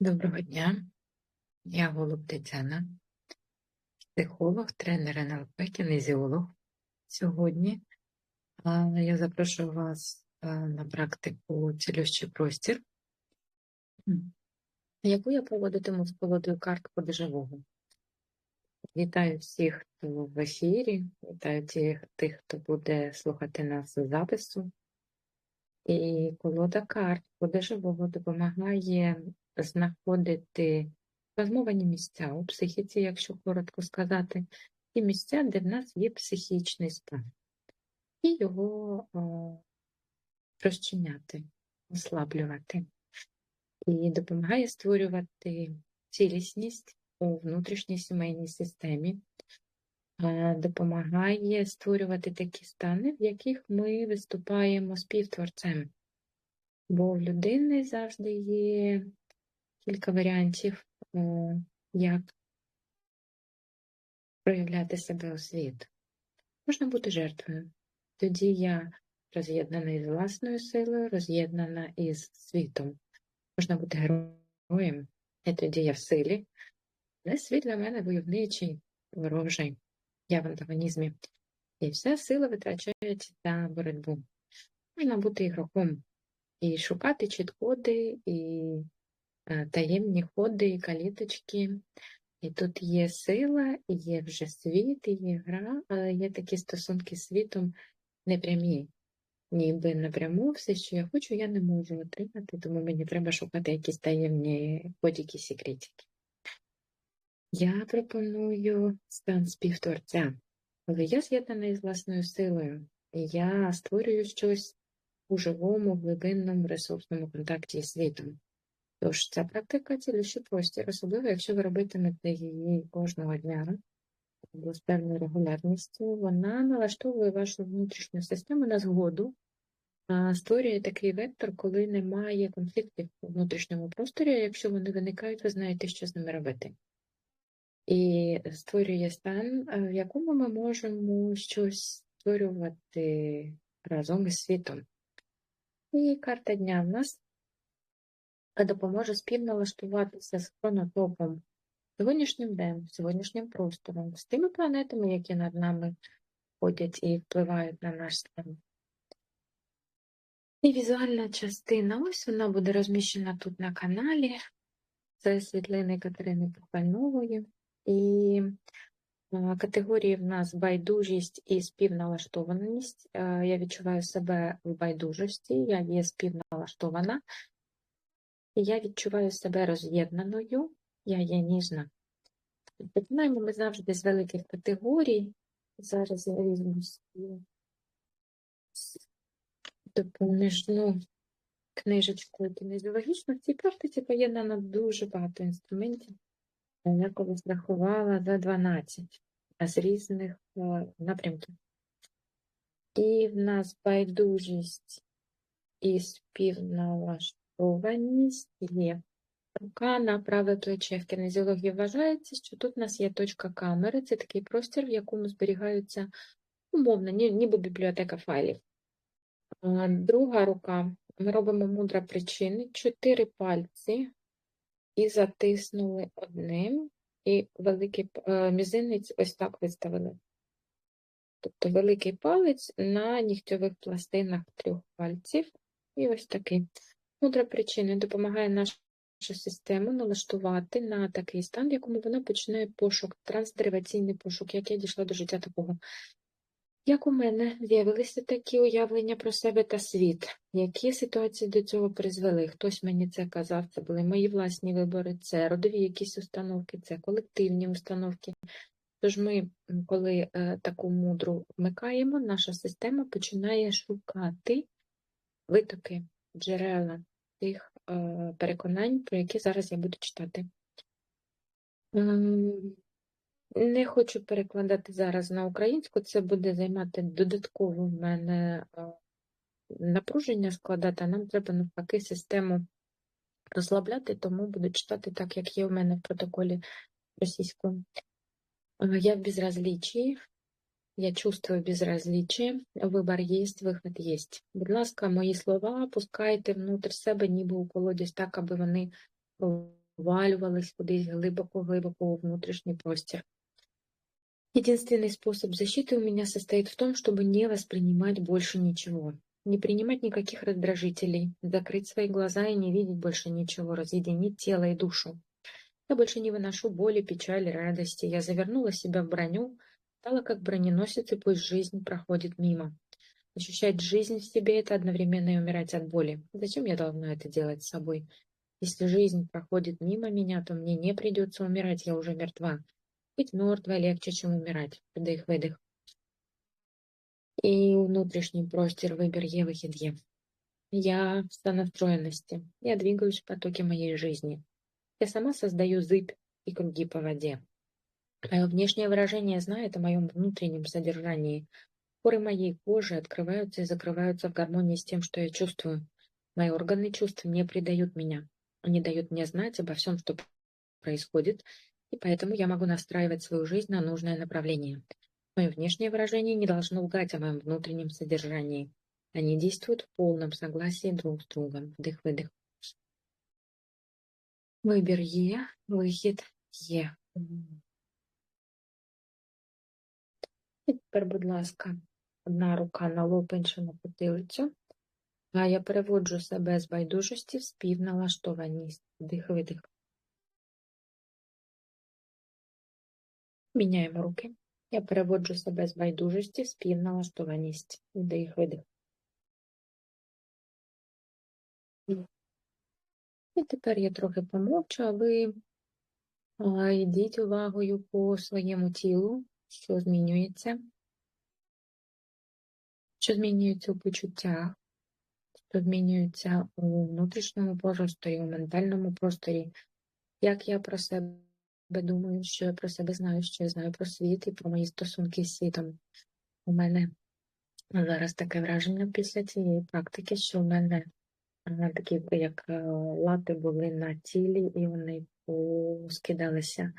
Доброго дня, я Голуб Тетяна, психолог, тренер НЛП, кінезіолог. Сьогодні я запрошую вас на практику цілющий простір, яку я проводитиму з колодою карт подежавого. Вітаю всіх, хто в ефірі, вітаю тих, хто буде слухати нас з запису. І колода карт подежавого допомагає знаходити розмовані місця у психіці, якщо коротко сказати, ті місця, де в нас є психічний стан, і його о, розчиняти, ослаблювати. І допомагає створювати цілісність у внутрішній сімейній системі, допомагає створювати такі стани, в яких ми виступаємо співтворцем. Бо в людини завжди є кілька варіантів, е, як проявляти себе у світ. Можна бути жертвою. Тоді я роз'єднана із власною силою, роз'єднана із світом. Можна бути героєм, і тоді я в силі. Але світ для мене войовничий, ворожий, я в антагонізмі. І вся сила витрачається на боротьбу. Можна бути ігроком і шукати чіт-коди, і таємні ходи, і каліточки. І тут є сила, є вже світ, і є гра, але є такі стосунки з світом непрямі. Ніби напряму все, що я хочу, я не можу отримати, тому мені треба шукати якісь таємні подіки, секретики. Я пропоную стан співтворця, коли я з'єднана із власною силою, і я створюю щось у живому, глибинному, ресурсному контакті з світом. Тож ця практика цілющий простір, особливо, якщо ви робитимете її кожного дня або з певною регулярністю, вона налаштовує вашу внутрішню систему на згоду, створює такий вектор, коли немає конфліктів у внутрішньому просторі, якщо вони виникають, ви знаєте, що з ними робити. І створює стан, е, в якому ми можемо щось створювати разом із світом. І карта дня в нас допоможе співналаштуватися з хронотопом сьогоднішнім днем, сьогоднішнім простором, з тими планетами, які над нами ходять і впливають на наш стан. І візуальна частина, ось вона буде розміщена тут на каналі. Це світлини Катерини Пухальнової. І категорії в нас байдужість і співналаштованість. Е, Я відчуваю себе в байдужості, я є співналаштована, і я відчуваю себе роз'єднаною, я є ніжна. Починаємо ми завжди з великих категорій. Зараз я візьму допоміжну книжечку кінезіологічну. Цій практиці поєднано дуже багато інструментів. Я колись рахувала за 12 з різних е, напрямків. І в нас байдужість і співналаштованість є. Рука на праве плече в кінезіології вважається, що тут у нас є точка камери, це такий простір, в якому зберігаються умовно, ніби бібліотека файлів. Друга рука. Ми робимо мудра причини, чотири пальці і затиснули одним, і великий е, мізинець ось так виставили. Тобто великий палець на нігтьових пластинах трьох пальців. І ось такий. Мудра причина допомагає нашу систему налаштувати на такий стан, в якому вона починає пошук, трансдериваційний пошук, як я дійшла до життя такого. Як у мене з'явилися такі уявлення про себе та світ? Які ситуації до цього призвели? Хтось мені це казав, це були мої власні вибори, це родові якісь установки, це колективні установки. Тож ми, коли е, таку мудру вмикаємо, наша система починає шукати витоки, джерела тих е, переконань, про які зараз я буду читати. Ем, Не хочу перекладати зараз на українську, це буде займати додатково в мене е, напруження складати, а нам треба навпаки систему розслабляти, тому буду читати так, як є у мене в протоколі російською. Е, Я в безразличии, я чувствую безразличие, вибір є, вихід є. Будь ласка, мої слова пускайте внутрь себе, ніби у колодязь, так, аби вони проваливалась кудись глибоко-глибоко у внутрішній простір. Единственный способ защиты у меня состоит в том, чтобы не воспринимать больше ничего, не принимать никаких раздражителей, закрыть свои глаза и не видеть больше ничего, разъединить тело и душу. Я больше не выношу боли, печали, радости. Я завернула себя в броню, стала как броненосец, и пусть жизнь проходит мимо. Ощущать жизнь в себе – это одновременно и умирать от боли. Зачем я должна это делать с собой? Если жизнь проходит мимо меня, то мне не придется умирать, я уже мертва. Быть мертвой легче, чем умирать. Вдих-видих. І внутрішній простір вибір є, вихід є. Я в сонастроенности. Я двигаюсь в потоке моей жизни. Я сама создаю зыбь и круги по воде. Мое внешнее выражение знает о моем внутреннем содержании. Поры моей кожи открываются и закрываются в гармонии с тем, что я чувствую. Мои органы чувств не предают меня. Они дают мне знать обо всем, что происходит, и поэтому я могу настраивать свою жизнь на нужное направление. Мое внешнее выражение не должно лгать о моем внутреннем содержании. Они действуют в полном согласии друг с другом. Вдих-видих. Вибір є, вихід є. І тепер, будь ласка, одна рука на лоб, інша на потилицю. А я переводжу себе з байдужості в співналаштованість. Вдих, видих. Міняємо руки. Я переводжу себе з байдужості в співналаштованість. Вдих, видих. І тепер я трохи помовчу, а ви йдіть увагою по своєму тілу, що змінюється, що змінюється у почуттях, що змінюється у внутрішньому просторі, у ментальному просторі, як я про себе думаю, що я про себе знаю, що я знаю про світ і про мої стосунки з світом. У мене зараз таке враження після цієї практики, що в мене такі як е, лати були на тілі, і вони скидалися.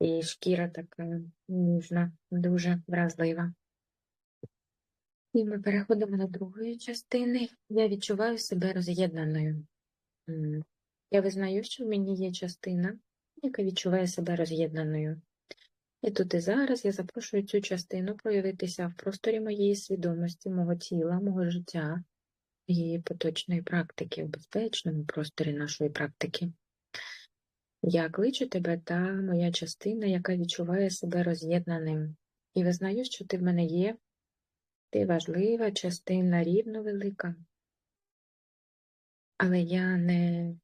І шкіра така ніжна, дуже вразлива. І ми переходимо до другої частини. Я відчуваю себе роз'єднаною. Я визнаю, що в мені є частина, яка відчуває себе роз'єднаною. І тут і зараз я запрошую цю частину проявитися в просторі моєї свідомості, мого тіла, мого життя, моєї поточної практики, в безпечному просторі нашої практики. Я кличу тебе та моя частина, яка відчуває себе роз'єднаним, і визнаю, що ти в мене є, ти важлива частина рівно велика. Але я не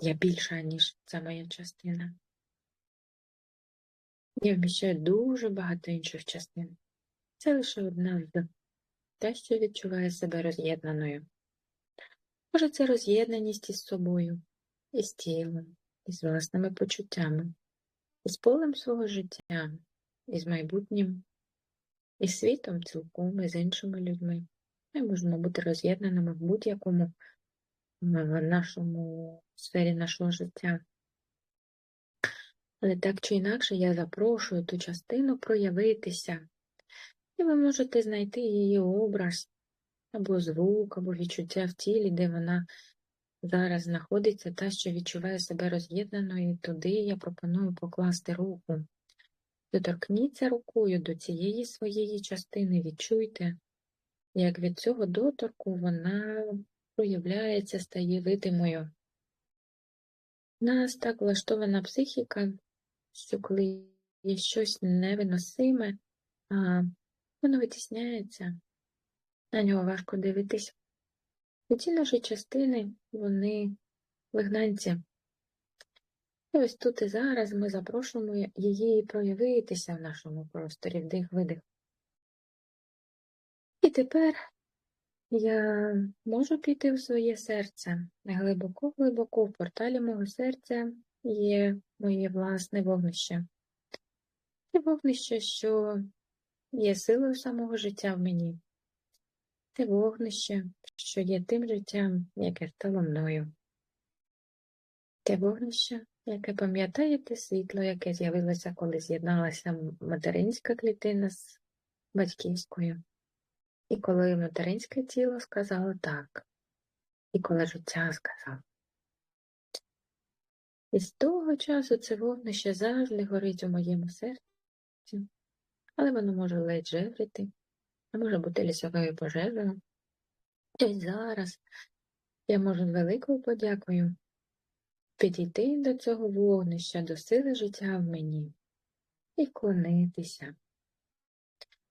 я більша, ніж ця моя частина. Я вміщаю дуже багато інших частин. Це лише одна з те, що відчуває себе роз'єднаною. Може, це роз'єднаність із собою, із тілом, із власними почуттями, із полем свого життя, із майбутнім, із світом цілком, і з іншими людьми. Ми можемо бути роз'єднаними в будь-якому в нашому сфері нашого життя. Але так чи інакше я запрошую ту частину проявитися, і ви можете знайти її образ, або звук, або відчуття в тілі, де вона зараз знаходиться, та, що відчуває себе роз'єднаною, туди я пропоную покласти руку. Доторкніться рукою до цієї своєї частини, відчуйте, як від цього доторку вона проявляється, стає видимою. У нас так влаштована психіка, що коли є щось невиносиме, а воно витісняється, на нього важко дивитись. І ці наші частини, вони вигнанці. І ось тут і зараз ми запрошуємо її проявитися в нашому просторі, вдих-видих. І тепер я можу піти в своє серце. Глибоко-глибоко в порталі мого серця є моє власне вогнище. Це вогнище, що є силою самого життя в мені. Це вогнище, що є тим життям, яке стало мною. Те вогнище, яке пам'ятає те світло, яке з'явилося, коли з'єдналася материнська клітина з батьківською. І коли материнське тіло сказало так, і коли життя сказало. І з того часу це вогнище завжди горить у моєму серці, але воно може ледь жевріти, а може бути лісовою пожежею. І зараз я можу з великою подякою підійти до цього вогнища, до сили життя в мені і вклонитися.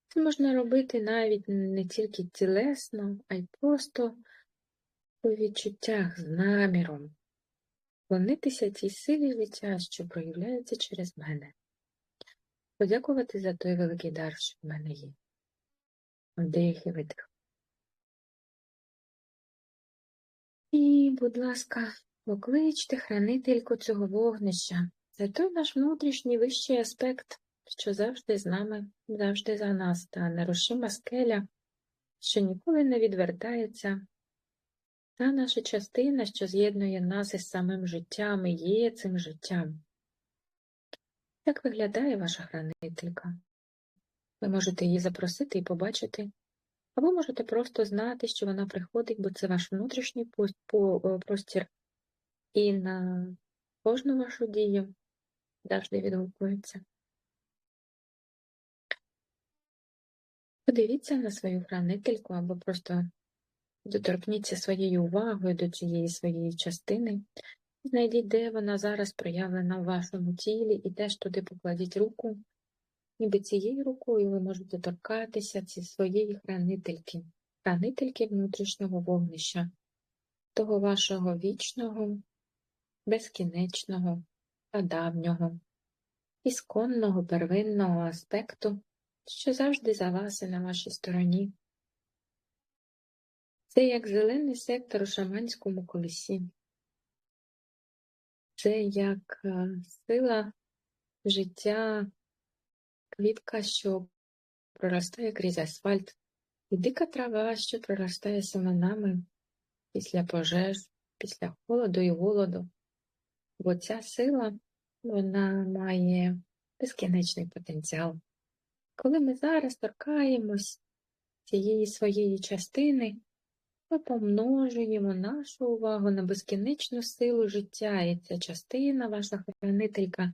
Це можна робити навіть не тільки тілесно, а й просто у відчуттях з наміром, вклонитися цій силі життя, що проявляється через мене, подякувати за той великий дар, що в мене є. Вдих і видих. І, будь ласка, покличте хранительку цього вогнища. Це той наш внутрішній вищий аспект, що завжди з нами, завжди за нас, та нерушима скеля, що ніколи не відвертається. Та наша частина, що з'єднує нас із самим життям і є цим життям. Як виглядає ваша хранителька? Ви можете її запросити і побачити, або можете просто знати, що вона приходить, бо це ваш внутрішній простір, і на кожну вашу дію завжди відгукується. Подивіться на свою хранительку або просто доторкніться своєю увагою до цієї своєї частини, знайдіть, де вона зараз проявлена в вашому тілі, і теж туди покладіть руку, ніби цією рукою ви можете торкатися ці своєї хранительки, хранительки внутрішнього вогнища, того вашого вічного, безкінечного та давнього, ісконного первинного аспекту що завжди за вас і на вашій стороні. Це як зелений сектор у шаманському колесі. Це як е, сила життя, квітка, що проростає крізь асфальт, і дика трава, що проростає семенами після пожеж, після холоду і голоду. Бо ця сила вона має безкінечний потенціал. Коли ми зараз торкаємось цієї своєї частини, ми помножуємо нашу увагу на безкінечну силу життя, і ця частина, ваша хранителька,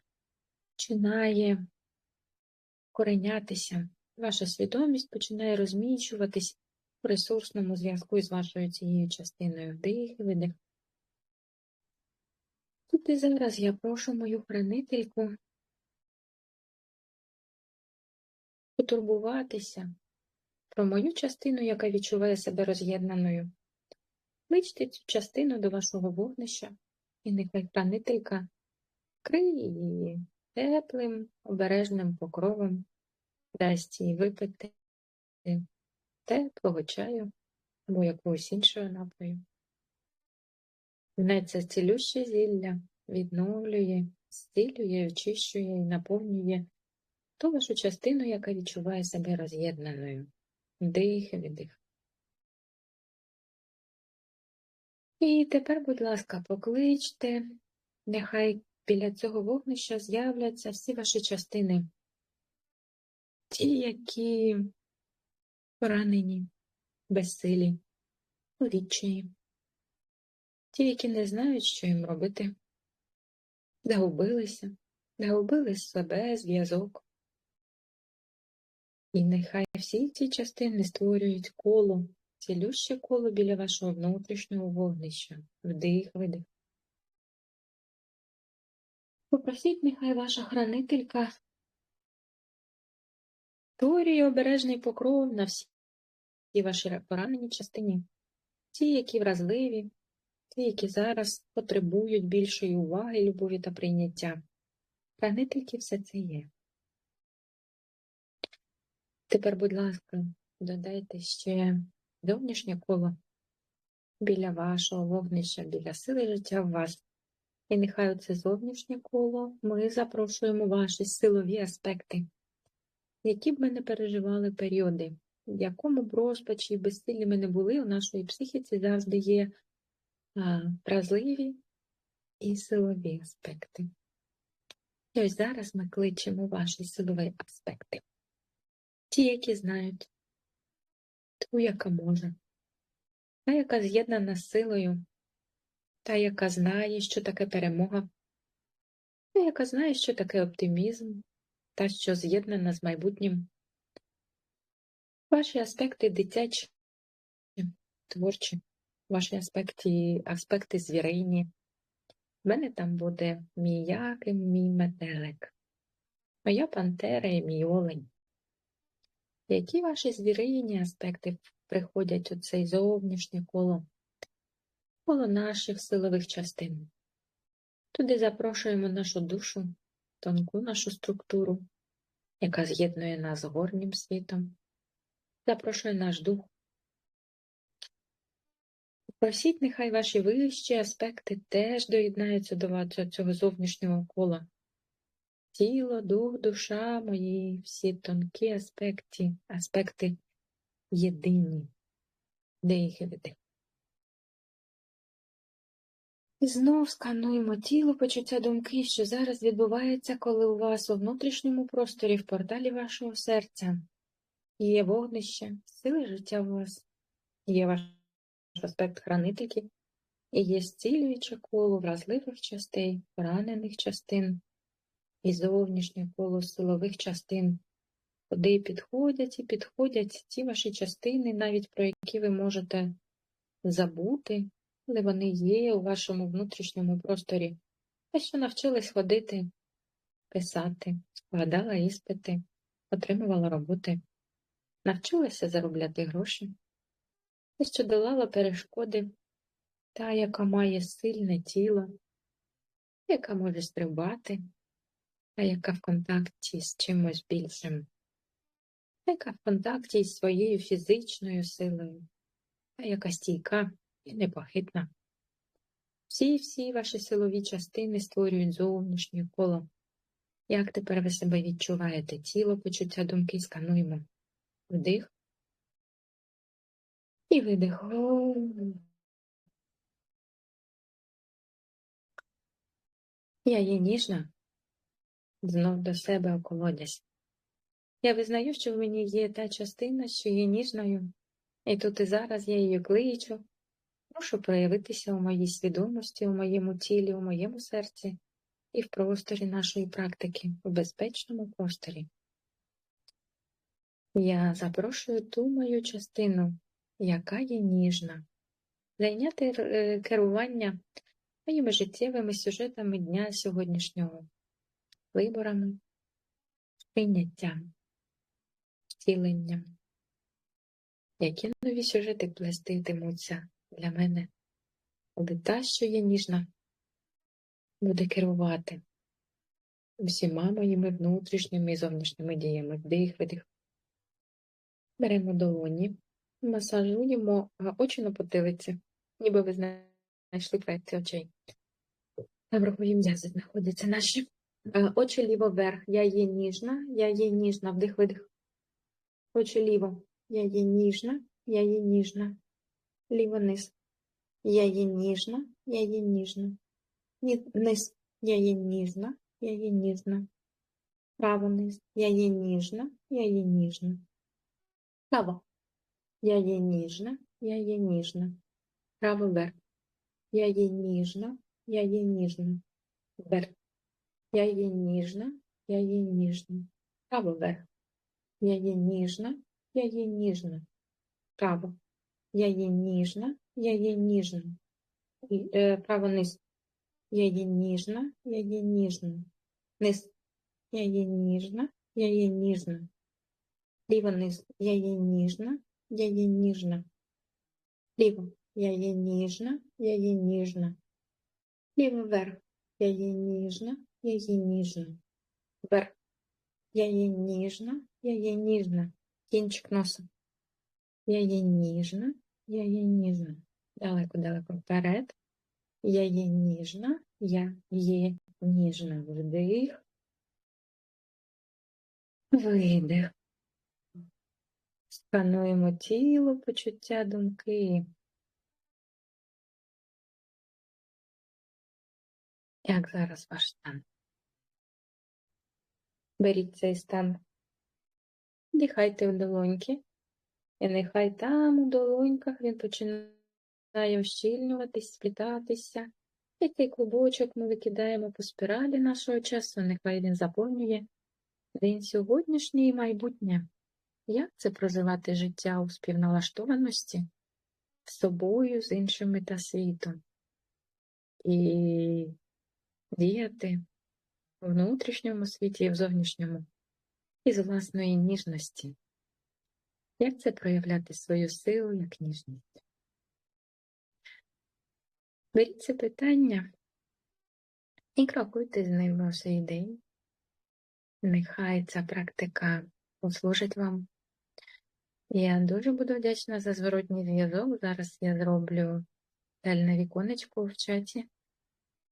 починає коренятися. Ваша свідомість починає розміщуватись у ресурсному зв'язку з вашою цією частиною вдих і видих. Тут і зараз я прошу мою хранительку потурбуватися про мою частину, яка відчуває себе роз'єднаною. Кличте цю частину до вашого вогнища, і нехай хранителька криє її теплим, обережним покровом, дасть їй випити теплого чаю або якогось іншого напою. Не це цілюще зілля відновлює, зцілює, очищує і наповнює ту вашу частину, яка відчуває себе роз'єднаною. Дих і віддих. І тепер, будь ласка, покличте, нехай біля цього вогнища з'являться всі ваші частини, ті, які поранені, безсилі, у ті, які не знають, що їм робити, загубилися, загубили себе, зв'язок, і нехай всі ці частини створюють коло, цілюще коло біля вашого внутрішнього вогнища, вдих, видих. Попросіть, нехай ваша хранителька створює обережний покров на всі ваші поранені частині, ті, які вразливі, ті, які зараз потребують більшої уваги, любові та прийняття. Хранительки все це є. Тепер, будь ласка, додайте ще зовнішнє коло біля вашого вогнища, біля сили життя в вас. І нехай це зовнішнє коло ми запрошуємо ваші силові аспекти, які б ми не переживали періоди, в якому б розпачі і безсилі ми не були, у нашої психіці завжди є вразливі і силові аспекти. І ось зараз ми кличемо ваші силові аспекти ті, які знають, ту, яка може, та, яка з'єднана з силою, та, яка знає, що таке перемога, та яка знає, що таке оптимізм, та що з'єднана з майбутнім. Ваші аспекти дитячі, творчі, ваші аспекти, аспекти звіринні. В мене там буде мій яким, мій метелик, моя пантера і мій олень. Які ваші звіринні аспекти приходять у цей зовнішнє коло, коло наших силових частин? Туди запрошуємо нашу душу, тонку нашу структуру, яка з'єднує нас з горнім світом, запрошує наш дух. Просіть, нехай ваші вищі аспекти теж доєднаються до вас, цього зовнішнього кола. Тіло, дух, душа мої, всі тонкі аспекти, аспекти єдині, де їх і веде. Знов скануємо тіло, почуття думки, що зараз відбувається, коли у вас у внутрішньому просторі в порталі вашого серця. Є вогнище, сили життя у вас, є ваш аспект хранительки, і є зцілююче коло вразливих частей, поранених частин і зовнішнє коло силових частин, куди підходять і підходять ті ваші частини, навіть про які ви можете забути, але вони є у вашому внутрішньому просторі, те, що навчились ходити, писати, складала іспити, отримувала роботи, навчилася заробляти гроші, те, що долала перешкоди, та, яка має сильне тіло, яка може стрибати, та яка в контакті з чимось більшим, та яка в контакті з своєю фізичною силою, та яка стійка і непохитна. Всі-всі ваші силові частини створюють зовнішнє коло. Як тепер ви себе відчуваєте? Тіло, почуття думки скануємо. Вдих. І видих. Я є ніжна, знов до себе околодязь. Я визнаю, що в мені є та частина, що є ніжною, і тут і зараз я її кличу, Прошу проявитися у моїй свідомості, у моєму тілі, у моєму серці і в просторі нашої практики, у безпечному просторі. Я запрошую ту мою частину, яка є ніжна, зайняти е, керування моїми життєвими сюжетами дня сьогоднішнього, виборами, прийняттям, втіленням. Які нові сюжети плеститимуться для мене, коли та, що є ніжна, буде керувати всіма моїми внутрішніми і зовнішніми діями. Вдих, видих. Беремо долоні, масажуємо очі на потилиці, ніби ви знайшли проекцію очей. Там рухові м'язи знаходяться наші. Очі ліво вверх. Я є ніжна, я є ніжна, вдих, видих. Очі ліво. Я є ніжна, я є ніжна ліво низ. Я є ніжна, я є ніжна. Низ. Я є ніжна, я є ніжна. Право низ. Я є ніжна, я є ніжна. Право. Я є ніжна, я є ніжна. Право вверх. Я є ніжна, я є ніжна. Вверх. Я є ніжна, я є ніжна. Право вверх. Я є ніжна, я є ніжна. Право. Я є ніжна, я є ніжна. Е, право низ. Я є ніжна, я є ніжна. Низ. Я є ніжна, я є ніжна. Ліво низ. Я є ніжна, я є ніжна. Ліво. Я є ніжна, я є ніжна. Ліво вверх. Я є ніжна, я є ніжна. Вверх. Я є ніжна, я є ніжна. Кінчик носа. Я є ніжна, я є ніжна. Далеко-далеко вперед. Я є ніжна, я є ніжна. Вдих. Видих. Скануємо тіло, почуття думки. Як зараз ваш стан? Беріть цей стан, дихайте в долоньки. І нехай там у долоньках він починає ощільнюватись, сплітатися, І цей клубочок ми викидаємо по спіралі нашого часу, нехай він заповнює день сьогоднішній і майбутнє. Як це проживати життя у співналаштованості з собою, з іншими та світом? І діяти у внутрішньому світі і в зовнішньому, із власної ніжності. Як це проявляти свою силу як ніжність? Беріть це питання і крокуйте з ним свій день. Нехай ця практика послужить вам. Я дуже буду вдячна за зворотній зв'язок. Зараз я зроблю дальне віконечко в чаті.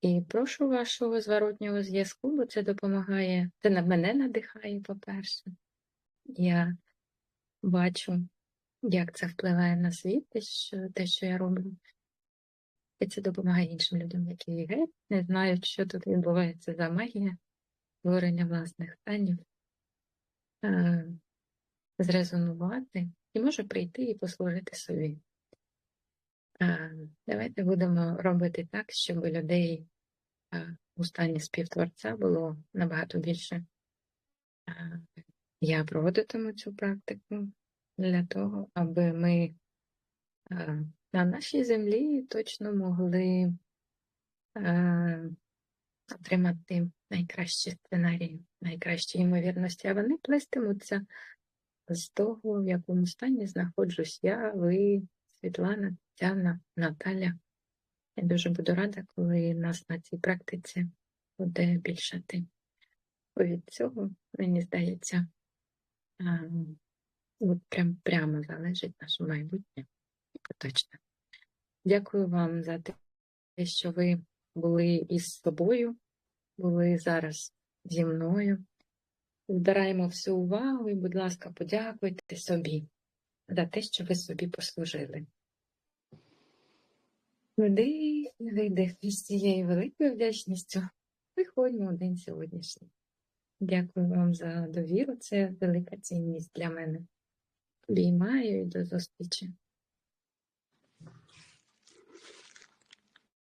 І прошу вашого зворотнього зв'язку, бо це допомагає, це на мене надихає, по-перше. Я бачу, як це впливає на світ, те, що, те, що я роблю. І це допомагає іншим людям, які геть не знають, що тут відбувається за магія, створення власних станів, е, зрезонувати і може прийти і послужити собі. Е, давайте будемо робити так, щоб людей е, у стані співтворця було набагато більше. Е, я проводитиму цю практику для того, аби ми на нашій землі точно могли отримати найкращі сценарії, найкращі ймовірності, а вони плестимуться з того, в якому стані знаходжусь я, ви, Світлана, Тетяна, Наталя. Я дуже буду рада, коли нас на цій практиці буде більшати. Бо від цього, мені здається, от прям прямо залежить наше майбутнє точно. Дякую вам за те, що ви були із собою, були зараз зі мною. Збираємо всю увагу і, будь ласка, подякуйте собі за те, що ви собі послужили. Вдих, видих з цією великою вдячністю. Виходьмо у день сьогоднішній. Дякую вам за довіру, це велика цінність для мене. Обіймаю і до зустрічі.